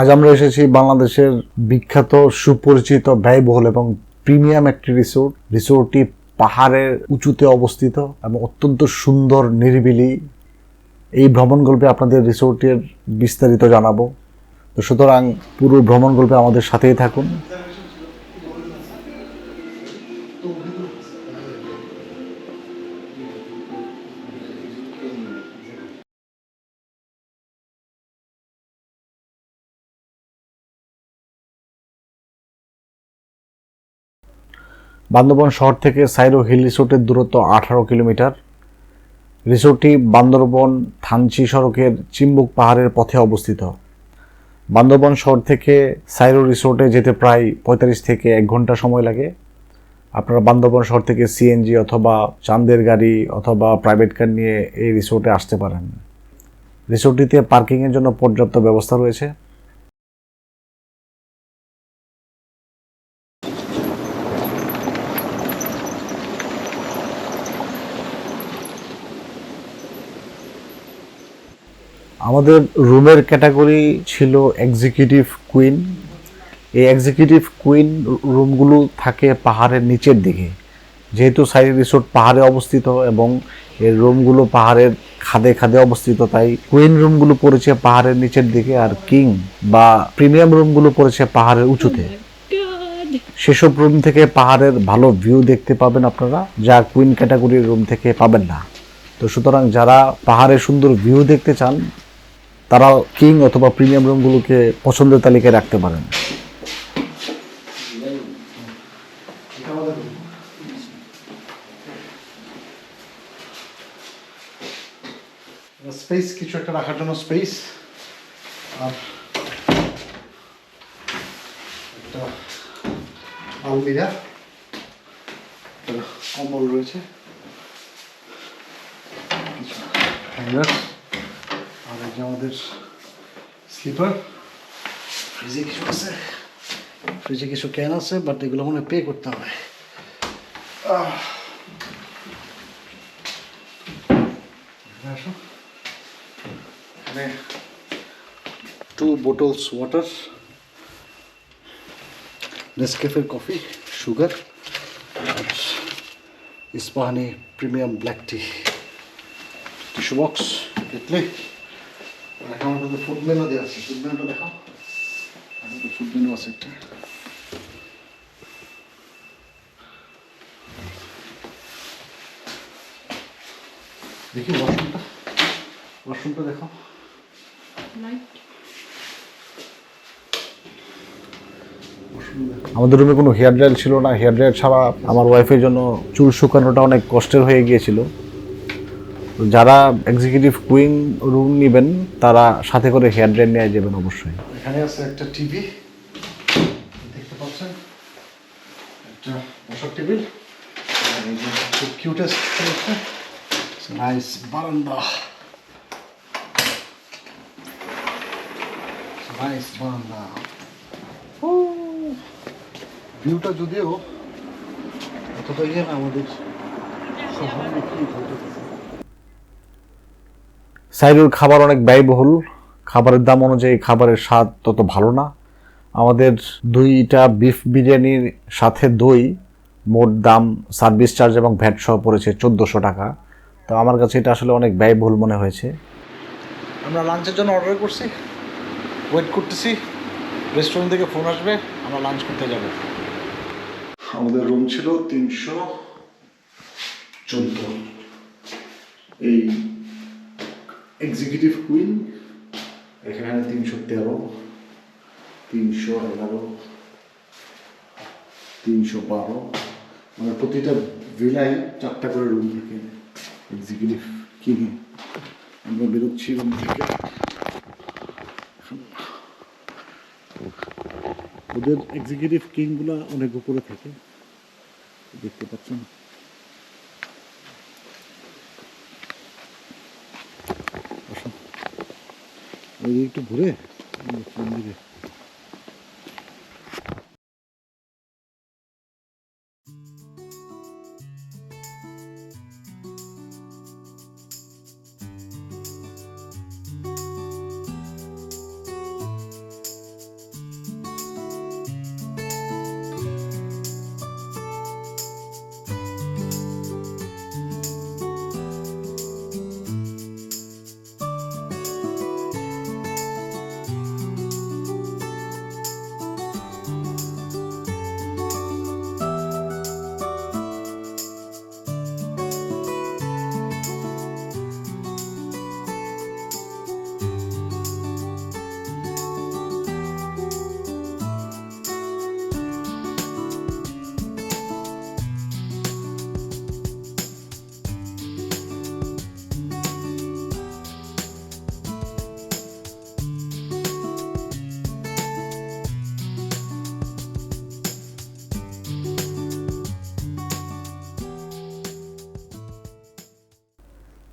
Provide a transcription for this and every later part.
আজ আমরা এসেছি বাংলাদেশের বিখ্যাত, সুপরিচিত, ব্যয়বহুল এবং প্রিমিয়াম একটি রিসোর্ট। রিসোর্টটি পাহাড়ের উঁচুতে অবস্থিত এবং অত্যন্ত সুন্দর, নিরিবিলি। এই ভ্রমণ গল্পে আপনাদের রিসোর্টের বিস্তারিত জানাব। তো সুতরাং পুরো ভ্রমণ গল্পে আমাদের সাথেই থাকুন। বান্দরবন শহর থেকে সাইরো হিল রিসোর্টের দূরত্ব আঠারো কিলোমিটার। রিসোর্টটি বান্দরবন থানচি সড়কের চিম্বুক পাহাড়ের পথে অবস্থিত। বান্দরবন শহর থেকে সাইরো রিসোর্টে যেতে প্রায় পঁয়তাল্লিশ থেকে এক ঘণ্টা সময় লাগে। আপনারা বান্দরবন শহর থেকে সিএনজি অথবা চাঁদের গাড়ি অথবা প্রাইভেট কার নিয়ে এই রিসোর্টে আসতে পারেন। রিসোর্টটিতে পার্কিংয়ের জন্য পর্যাপ্ত ব্যবস্থা রয়েছে। আমাদের রুমের ক্যাটাগরি ছিল এক্সিকিউটিভ কুইন এই এক্সিকিউটিভ কুইন রুমগুলো থাকে পাহাড়ের নিচের দিকে। যেহেতু সাইড রিসোর্ট পাহাড়ে অবস্থিত এবং এর রুমগুলো পাহাড়ের খাদে খাদে অবস্থিত, তাই কুইন রুমগুলো পড়েছে পাহাড়ের নিচের দিকে আর কিং বা প্রিমিয়াম রুমগুলো পড়েছে পাহাড়ের উঁচুতে। সেসব রুম থেকে পাহাড়ের ভালো ভিউ দেখতে পাবেন আপনারা, যা কুইন ক্যাটাগরির রুম থেকে পাবেন না। তো সুতরাং যারা পাহাড়ের সুন্দর ভিউ দেখতে চান তারা কিং অথবা প্রিমিয়াম রুমগুলোকে পছন্দের তালিকায় রাখতে পারেন। স্পেস কিছু একটা রাখার জন্য স্পেস আর একটা আলমিরা। কম্বল রয়েছে। হ্যাঙ্গার আমাদের স্লিপার ফ্রিজে কিছু আছে ফ্রিজে কিছু ক্যান আছে বাট এগুলো মনে পে করতে হবে আসো এখানে two bottles water নেসকেফের coffee sugar Ispahani premium black tea tissue box kettle এখন আমাদের ফুড মেনু দেওয়া আছে। ফুড মেনুটা দেখাও। ফুড মেনু আছে একটা। দেখি ওয়াশরুমটা ওয়াশরুমটা দেখাও। আমাদের রুমে কোনো হেয়ার ড্রায়ার ছিল না। হেয়ার ড্রায়ার ছাড়া আমার ওয়াইফের জন্য চুল শুকানোটা অনেক কষ্টের হয়ে গিয়েছিল। যারা এক্সিকিউটিভ কুইং রুম নেবেন, তারা সাথে করে হেয়ার ড্রায়ার নিয়ে যাবেন অবশ্যই। এখানে আছে একটা টিভি দেখতে পাচ্ছেন? একটা বসার টেবিল। বারান্দা। ভিউটা যদিও অতটা ইয়ে না, আমাদের সাইডুর খাবার অনেক ব্যয়বহুল। খাবারের দাম অনুযায়ী খাবারের স্বাদ তত ভালো না। আমাদের দুইটা বিফ বিরিয়ানির সাথে দই মোট দাম সার্ভিস চার্জ এবং ভ্যাট সহ পড়েছে চোদ্দোশো টাকা। তো আমার কাছে এটা আসলে অনেক ব্যয়বহুল মনে হয়েছে। আমরা লাঞ্চের জন্য অর্ডার করছি। ওয়েট করতেছি। রেস্টুরেন্ট থেকে ফোন আসবে। আমরা লাঞ্চ করতে যাব। আমাদের রুম ছিল তিনশো চোদ্দ। এই এক্সিকিউটিভ কুইন এখানে তিনশো তেরো, তিনশো এগারো, তিনশো বারো। মানে প্রতিটা ভিলাই চারটা করে রুম থাকে এক্সিকিউটিভ কিনে আমরা বেরোচ্ছি রুম থেকে। ওদের এক্সিকিউটিভ কিংগুলো অনেক উপরে থাকে। দেখতে পাচ্ছেন? ওই একটু ঘুরে মন্দিরে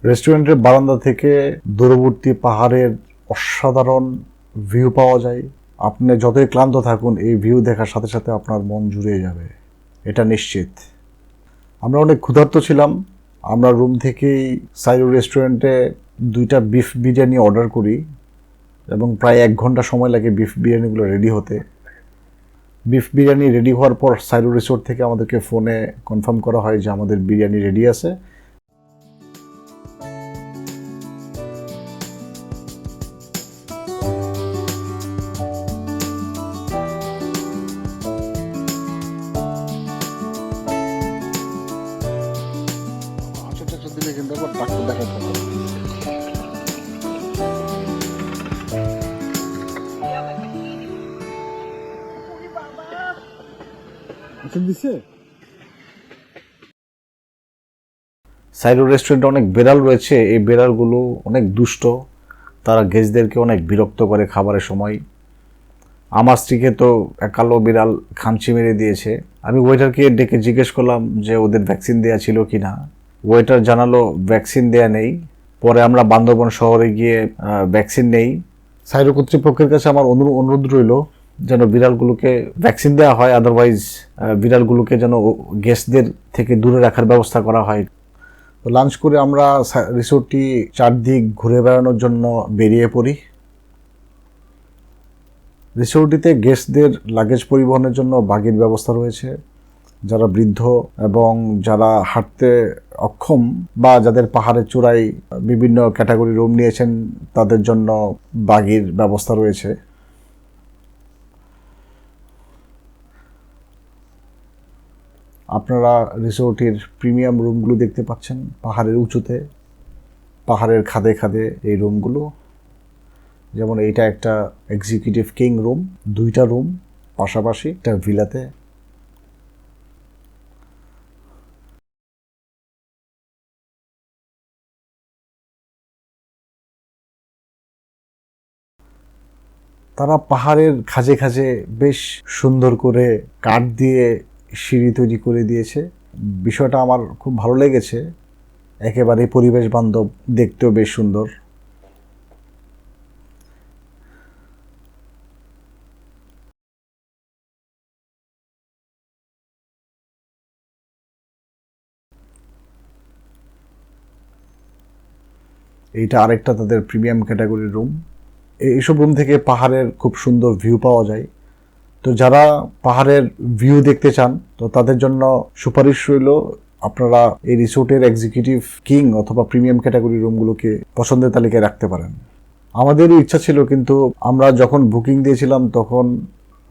রেস্টুরেন্টের বারান্দা থেকে দূরবর্তী পাহাড়ের অসাধারণ ভিউ পাওয়া যায়। আপনি যতই ক্লান্ত থাকুন, এই ভিউ দেখার সাথে সাথে আপনার মন জুড়ে যাবে। এটা নিশ্চিত। আমরা অনেক ক্ষুধার্ত ছিলাম। আমরা রুম থেকেই সাইরু রেস্টুরেন্টে দুইটা বিফ বিরিয়ানি অর্ডার করি এবং প্রায় এক ঘণ্টা সময় লাগে বিফ বিরিয়ানিগুলো রেডি হতে। বিফ বিরিয়ানি রেডি হওয়ার পর সাইরু রিসোর্ট থেকে আমাদেরকে ফোনে কনফার্ম করা হয় যে আমাদের বিরিয়ানি রেডি আছে। সাইরো রেস্টুরেন্টে অনেক বেড়াল রয়েছে। এই বেড়ালগুলো অনেক দুষ্ট। তারা গেস্টদেরকে অনেক বিরক্ত করে খাবারের সময়। আমার স্ত্রীকে তো একালো বিড়াল খামচি মেরে দিয়েছে। আমি ওয়েটারকে ডেকে জিজ্ঞেস করলাম যে ওদের ভ্যাকসিন দেওয়া ছিল কি না ওয়েটার জানালো ভ্যাকসিন দেয়া নেই। পরে আমরা বান্দরবন শহরে গিয়ে ভ্যাকসিন নেই। সাইরো কর্তৃপক্ষের কাছে আমার অনুরো- অনুরোধ রইল যেন বিড়ালগুলোকে ভ্যাকসিন দেওয়া হয় আদারওয়াইজ বিড়ালগুলোকে যেন গেস্টদের থেকে দূরে রাখার ব্যবস্থা করা হয়। তো লাঞ্চ করে আমরা রিসোর্টটি চারদিক ঘুরে বেড়ানোর জন্য বেরিয়ে পড়ি। রিসোর্টটিতে গেস্টদের লাগেজ পরিবহনের জন্য বাগির ব্যবস্থা রয়েছে। যারা বৃদ্ধ এবং যারা হাঁটতে অক্ষম বা যাদের পাহাড়ের চূড়ায় বিভিন্ন ক্যাটাগরি রুম নিয়েছেন, তাদের জন্য বাগির ব্যবস্থা রয়েছে। আপনারা রিসোর্টের প্রিমিয়াম রুমগুলো দেখতে পাচ্ছেন, পাহাড়ের উঁচুতে, পাহাড়ের খাদে খাদে এই রুমগুলো। যেমন এইটা একটা এক্সিকিউটিভ কিং রুম দুইটা রুম পাশাপাশি একটা ভিলাতে তারা পাহাড়ের খাজে খাজে বেশ সুন্দর করে কাঠ দিয়ে সিঁড়ি তৈরি করে দিয়েছে। বিষয়টা আমার খুব ভালো লেগেছে। একেবারে পরিবেশ বান্ধব, দেখতেও বেশ সুন্দর। এইটা আরেকটা তাদের প্রিমিয়াম ক্যাটাগরির রুম। এইসব রুম থেকে পাহাড়ের খুব সুন্দর ভিউ পাওয়া যায়। তো যারা পাহাড়ের ভিউ দেখতে চান, তো তাদের জন্য সুপারিশ রইল, আপনারা এই রিসোর্টের এক্সিকিউটিভ কিং অথবা প্রিমিয়াম ক্যাটাগরি রুমগুলোকে পছন্দের তালিকায় রাখতে পারেন। আমাদেরও ইচ্ছা ছিল, কিন্তু আমরা যখন বুকিং দিয়েছিলাম, তখন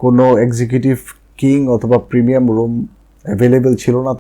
কোনো এক্সিকিউটিভ কিং অথবা প্রিমিয়াম রুম অ্যাভেলেবেল ছিল না।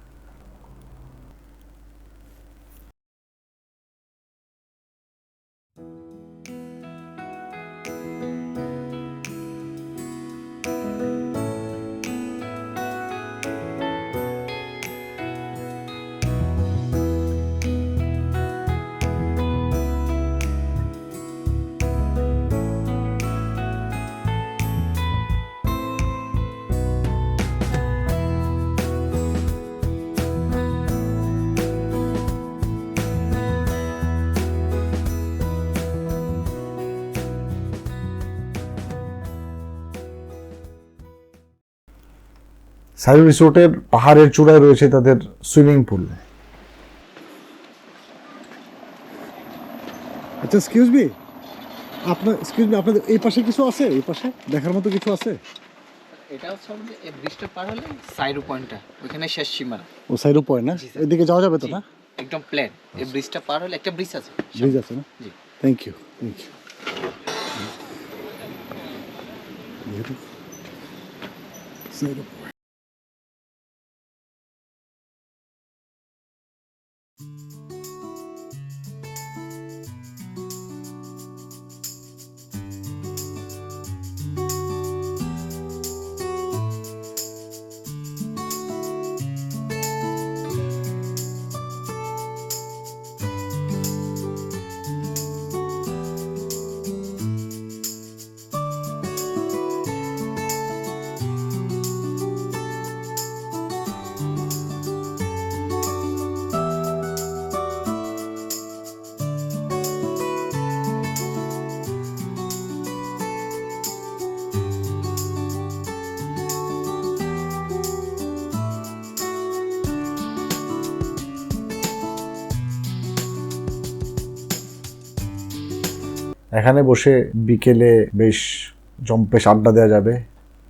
সাইরো রিসোর্টের পাহাড়ের চূড়ায় রয়েছে তাদের সুইমিং পুল। আচ্ছা এক্সকিউজ মি আপনার এক্সকিউজ মি আপনাদের এই পাশে কিছু আছে? এই পাশে? দেখার মতো কিছু আছে? এটা হচ্ছে এই ব্রিজটা পার হলে সাইরু পয়েন্টটা ওখানে শেষ সীমানা। ও সাইড পয়েন্ট না? এদিকে যাওয়া যাবে তো না? একদম প্ল্যান এই ব্রিজটা পার হলে একটা ব্রিজ আছে। ব্রিজ আছে না? জি। Thank you thank you side এখানে বসে বিকেলে বেশ জম্পেশ আড্ডা দেওয়া যাবে।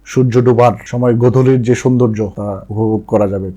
সূর্য ডোবার সময় গোধূলির যে সৌন্দর্য, তা উপভোগ করা যাবে।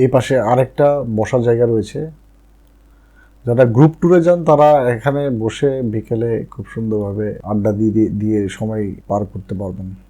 এই পাশে আরেকটা বসার জায়গা রয়েছে। যারা গ্রুপ ট্যুরে যান, তারা এখানে বসে বিকেলে খুব সুন্দরভাবে আড্ডা দিয়ে, দিয়ে- সময় পার করতে পারবেন।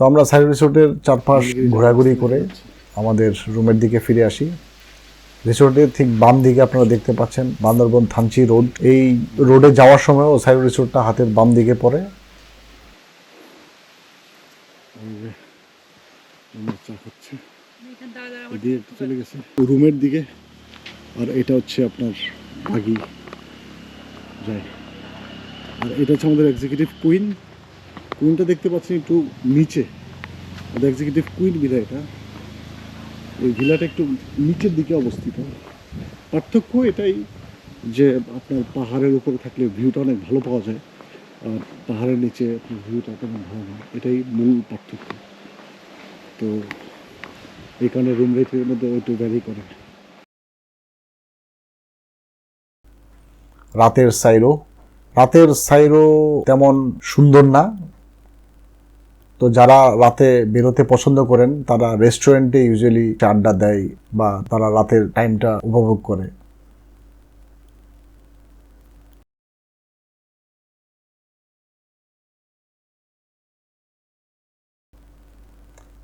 তো আমরা সাইড রিসোর্টের চারপাশ ঘোরাঘুরি করে আমাদের রুমের দিকে ফিরে আসি। রিসোর্টের ঠিক বাম দিকে আপনারা দেখতে পাচ্ছেন বান্দরবন থানচি রোড। এই রোডে যাওয়ার সময়ও সাইড রিসোর্টটা হাতের বাম দিকে পড়ে। গেছে। রুমের দিকে, আর এটা হচ্ছে আপনার বাগি যাই আর এটা হচ্ছে আমাদের এক্সিকিউটিভ কুইন কুইনটা দেখতে পাচ্ছেন একটু নিচে? এক্সিকিউটিভ কুইন ভিলা এটা। এই ভিলাটা একটু নিচের দিকে অবস্থিত। পার্থক্য এটাই যে আপনার পাহাড়ের উপরে থাকলে ভিউটা অনেক ভালো পাওয়া যায়। আর পাহাড়ের নিচে ভিউটা তেমন ভালো না। এটাই মূল পার্থক্য। তো এই কারণে রুম রেটের মধ্যে একটু ভ্যারি করে। রাতের সাইরো। রাতের সাইরো তেমন সুন্দর না। তো যারা রাতে বেরোতে পছন্দ করেন, তারা রেস্টুরেন্টে ইউজুয়ালি আড্ডা দেয় বা তারা রাতের টাইমটা উপভোগ করে।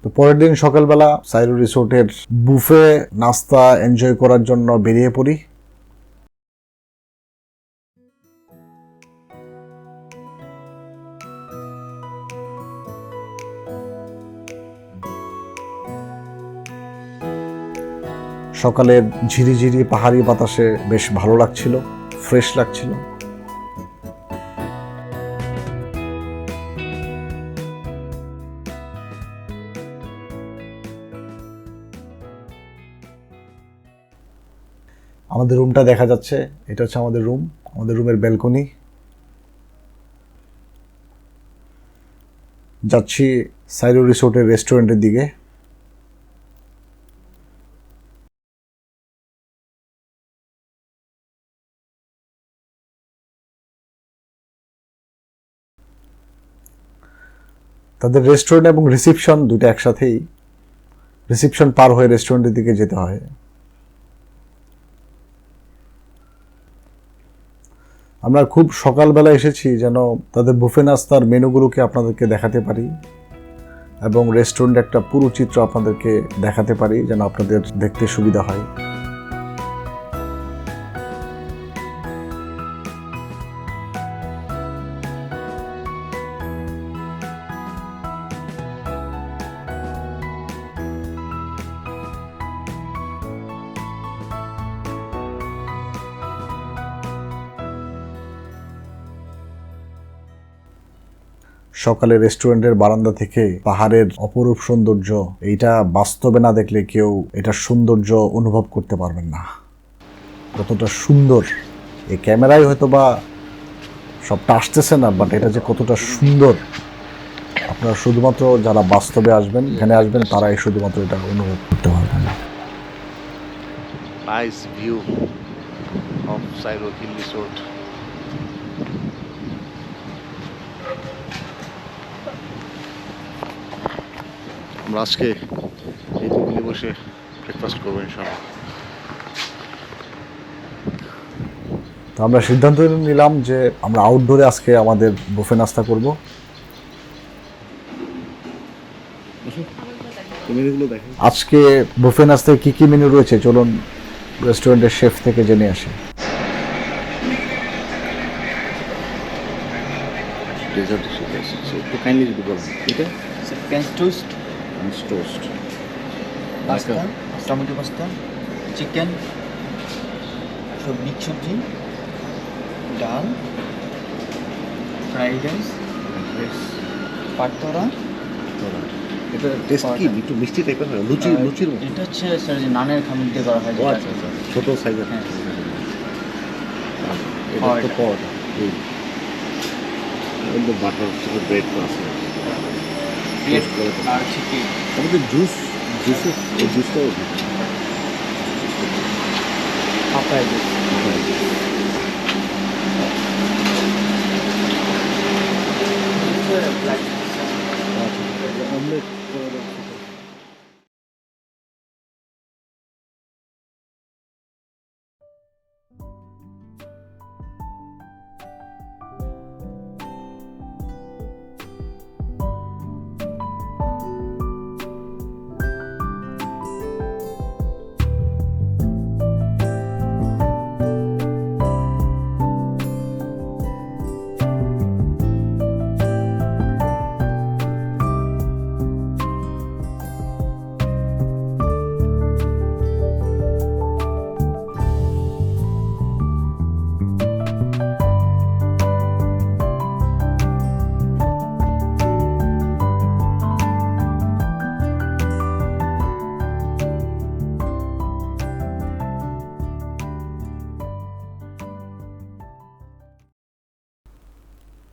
তো পরের দিন সকালবেলা সাইরো রিসোর্টের বুফে নাস্তা এনজয় করার জন্য বেরিয়ে পড়ি। সকালের ঝিরিঝিরি পাহাড়ি বাতাসে বেশ ভালো লাগছিল, ফ্রেশ লাগছিল। আমাদের রুমটা দেখা যাচ্ছে, এটা হচ্ছে আমাদের রুম আমাদের রুমের ব্যালকনি যাচ্ছি সাইরো রিসোর্টের রেস্টুরেন্টের দিকে। তাদের রেস্টুরেন্ট এবং রিসিপশন দুটো একসাথেই রিসিপশন পার হয়ে রেস্টুরেন্টের দিকে যেতে হয়। আমরা খুব সকালবেলা এসেছি যেন তাদের বুফে নাস্তার মেনুগুলোকে আপনাদেরকে দেখাতে পারি এবং রেস্টুরেন্ট একটা পুরো চিত্র আপনাদেরকে দেখাতে পারি যেন আপনাদের দেখতে সুবিধা হয়। সকালে রেস্টুরেন্টের বারান্দা থেকে পাহাড়ের অপরূপ সৌন্দর্য, এইটা বাস্তবে না দেখলে কেউ এটার সৌন্দর্য অনুভব করতে পারবেন না। কতটা সুন্দর। এই ক্যামেরায় হয়তো বা সবটা আসতেছে না বাট এটা যে কতটা সুন্দর। আপনারা শুধুমাত্র যারা বাস্তবে আসবেন, এখানে আসবেন, তারাই শুধুমাত্র এটা অনুভব করতে পারবেন। Nice view of Syro Hill আমরা আজকে এই টেবিলে বসে ব্রেকফাস্ট করব ইনশাআল্লাহ। তো আমরা সিদ্ধান্ত নিলাম যে আমরা আউটডোরে আজকে আমাদের বুফে নাস্তা করব। দেখেন আজকে বুফে নাস্তায় কী কী মেনু রয়েছে? চলুন রেস্টুরেন্টের শেফ থেকে জেনে আসি। ডেজার্ট আছে। একটু কাইন্ডলি যদি বলেন। এটা? French toast toast pasta tomato pasta chicken সবজি সবজি ডাল ফ্রাইড রাইস পাতরা এটা টেস্ট কি একটু মিষ্টি টাইপের হয় লুচি লুচির মতো। এটা হচ্ছে স্যার যে নানের খামির দিয়ে করা হয় ও আচ্ছা আচ্ছা ছোটো সাইজের হ্যাঁ। এটা তো পরোটা বাটার ব্রেড আছে। Bread Toast করে দেয়। আর চিকেন আমাদের জুস জুসের এই জুসটাও দিই। পাপায়া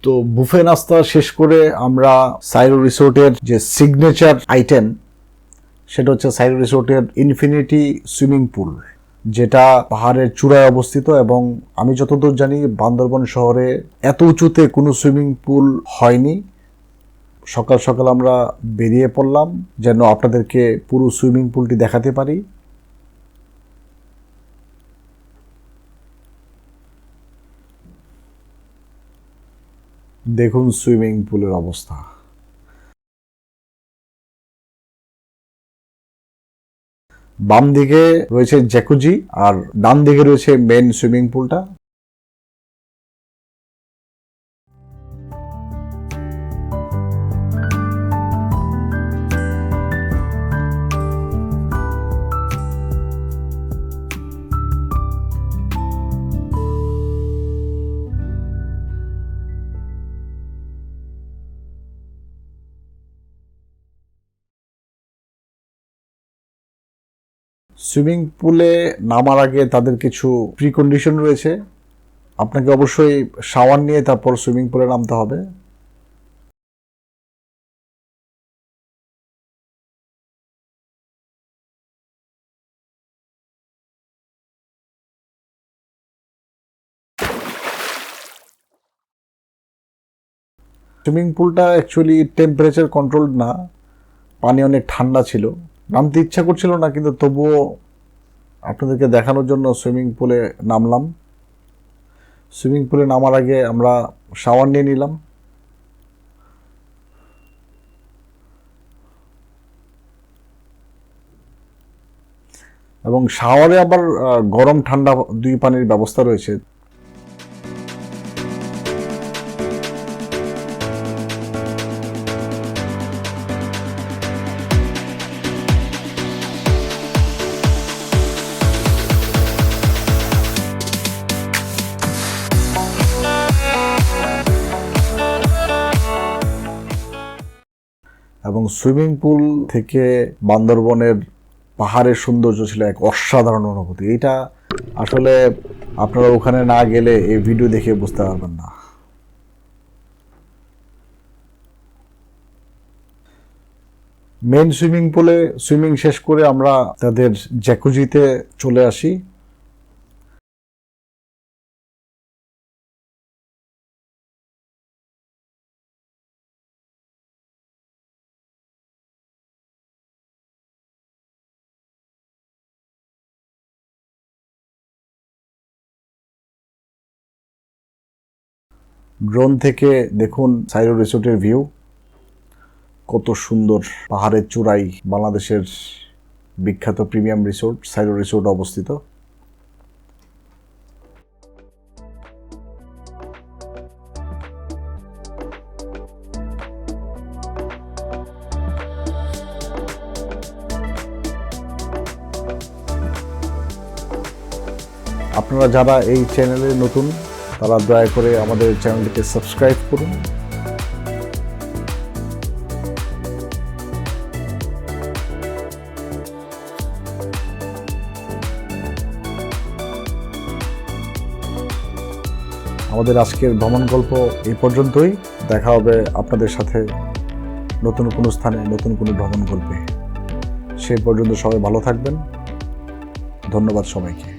তো বুফে নাস্তা শেষ করে আমরা সাইরো রিসোর্টের যে সিগনেচার আইটেম সেটা হচ্ছে সাইরো রিসোর্টের ইনফিনিটি সুইমিং পুল যেটা পাহাড়ের চূড়ায় অবস্থিত এবং আমি যতদূর জানি বান্দরবন শহরে এত উঁচুতে কোনো সুইমিং পুল হয়নি। সকাল সকাল আমরা বেরিয়ে পড়লাম, যেন আপনাদেরকে পুরো সুইমিং পুলটি দেখাতে পারি। দেখুন সুইমিং পুলের অবস্থা। বাম দিকে রয়েছে জ্যাকুজি আর ডান দিকে রয়েছে মেন সুইমিং পুলটা সুইমিং পুলে নামার আগে তাদের কিছু প্রিকন্ডিশন রয়েছে। আপনাকে অবশ্যই শাওয়ার নিয়ে তারপর সুইমিং পুলে নামতে হবে। সুইমিং পুলটা অ্যাকচুয়ালি টেম্পারেচার কন্ট্রোল না, পানি অনেক ঠান্ডা ছিল। নামতে ইচ্ছা করছিল না, কিন্তু তবুও আপনাদেরকে দেখানোর জন্য সুইমিং পুলে নামলাম। সুইমিং পুলে নামার আগে আমরা শাওয়ার নিয়ে নিলাম। এবং শাওয়ারে আবার গরম ঠান্ডা দুই পানির ব্যবস্থা রয়েছে। সুইমিং পুল থেকে বান্দরবনের পাহাড়ের সৌন্দর্য ছিল এক অসাধারণ অনুভূতি। এটা আসলে আপনারা ওখানে না গেলে এই ভিডিও দেখে বুঝতে পারবেন না। মেন সুইমিং পুলে সুইমিং শেষ করে আমরা তাদের জ্যাকুজিতে চলে আসি। ড্রোন থেকে দেখুন সাইরো রিসোর্টের ভিউ। কত সুন্দর পাহাড়ের চূড়াই বাংলাদেশের বিখ্যাত প্রিমিয়াম রিসোর্ট, সাইরো রিসোর্ট অবস্থিত। আপনারা যারা এই চ্যানেলে নতুন তারা দয়া করে আমাদের চ্যানেলটিকে সাবস্ক্রাইব করুন। আমাদের আজকের ভ্রমণ গল্প এই পর্যন্তই। দেখা হবে আপনাদের সাথে নতুন কোনো স্থানে, নতুন কোনো ভ্রমণ গল্পে। সে পর্যন্ত সবাই ভালো থাকবেন। ধন্যবাদ সবাইকে।